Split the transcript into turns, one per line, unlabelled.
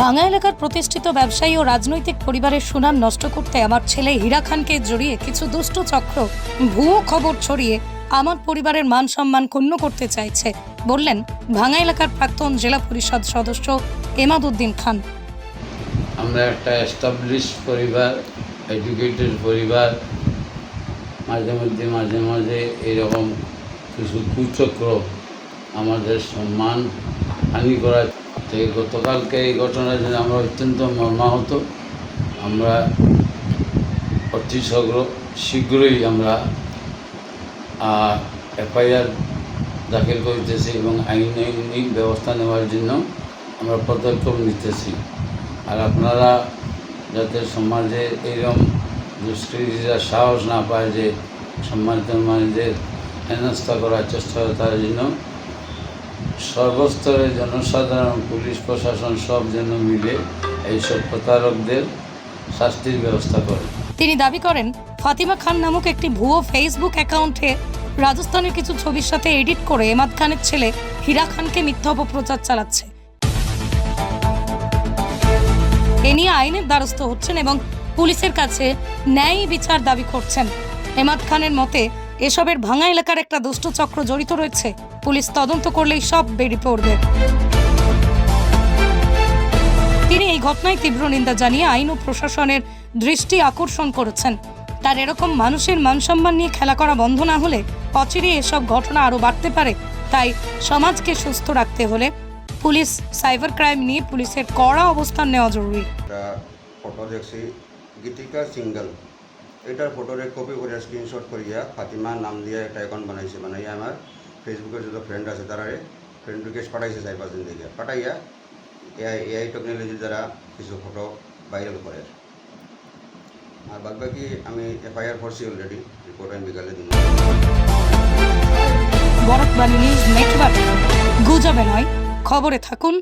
ভাঙা এলাকার প্রতিষ্ঠিত ব্যবসায়ী ও রাজনৈতিক পরিবারের সুনাম নষ্ট করতে আমার ছেলে হীরা খানকে জড়িয়ে কিছু দুষ্ট চক্র, ভুয়ো খবর ছড়িয়ে আমার পরিবারের মান সম্মান ক্ষুণ্ণ করতে চাইছে, বললেন ভাঙা এলাকার প্রাক্তন জেলা পরিষদ সদস্য এমাদউদ্দিন খান।
আমরা একটা এস্টাবলিশ পরিবার এডুকেটেড পরিবার, মাঝে মধ্যে, মাঝে মাঝে এরকম কিছু কুচক্র আমাদের সম্মান হানি করা তো গতকালকে এই ঘটনার জন্য আমরা অত্যন্ত মর্মাহত, আমরা অতি শগ্র, শীঘ্রই আমরা এফআইআর দাখিল করিতেছি এবং আইনাইনিক ব্যবস্থা নেওয়ার জন্য আমরা পদক্ষেপ নিতেছি। আর আপনারা যাতে সমাজে এইরকম দুষ্কৃতীরা সাহস না পায় যে সম্মানিত মানুষদের হেনস্থা করার চেষ্টা তার জন্য সর্বস্তরের জনসাধারণ, পুলিশ, প্রশাসন সব যেন মিলে এইসব প্রতারকদের শাস্তির ব্যবস্থা করে।
তিনি দাবি করেন, ফাতিমা খান নামক একটি ভুয়ো ফেসবুক অ্যাকাউন্টে রাজস্থানের কিছু ছবির সাথে এডিট করে এমাদ খানের ছেলে হীরা খানকে মিথ্যা অপপ্রচার চালাচ্ছে। এ নিয়ে আইনের দ্বারস্থ হচ্ছেন এবং পুলিশের কাছে ন্যায় বিচার দাবি করছেন। এমাদ খানের মতে এসবের ভাঙা এলাকার একটা দুষ্ট চক্র জড়িত রয়েছে। পুলিশ তদন্ত করলেই সব বেরিয়ে পড়বে। তিনি এই ঘটনায় তীব্র নিন্দা জানিয়ে আইন ও প্রশাসনের দৃষ্টি আকর্ষণ করেছেন। তার এরকম মানুষের মানসম্মান নিয়ে খেলা করা বন্ধ না হলে অচিরে এসব ঘটনা আরও বাড়তে পারে। তাই সমাজকে সুস্থ রাখতে হলে পুলিশ, সাইবার ক্রাইম নিয়ে পুলিশের কড়া অবস্থান নেওয়া জরুরি।
ফটো দেখছি গীতিকা সিঙ্গেল। এটার ফটোরে কপি করে স্ক্রিনশট করিয়া ফাতিমা নাম দিয়ে একটা অ্যাকাউন্ট বানাইছে, বানাইয়া আমার ফেসবুকের যত ফ্রেন্ড আছে তারা ফ্রেন্ড রিকোয়েস্ট পাঠাইছে চার পাঁচ দিন থেকে। পাঠাইয়া এআই এআই টেকনোলজির দ্বারা কিছু ফটো ভাইরাল করে। আর বাদ বাকি আমি এফআইআর করছি অলরেডি রিপোর্ট আমি বিকালে দিন
গুজবে নয়, খবরে থাকুন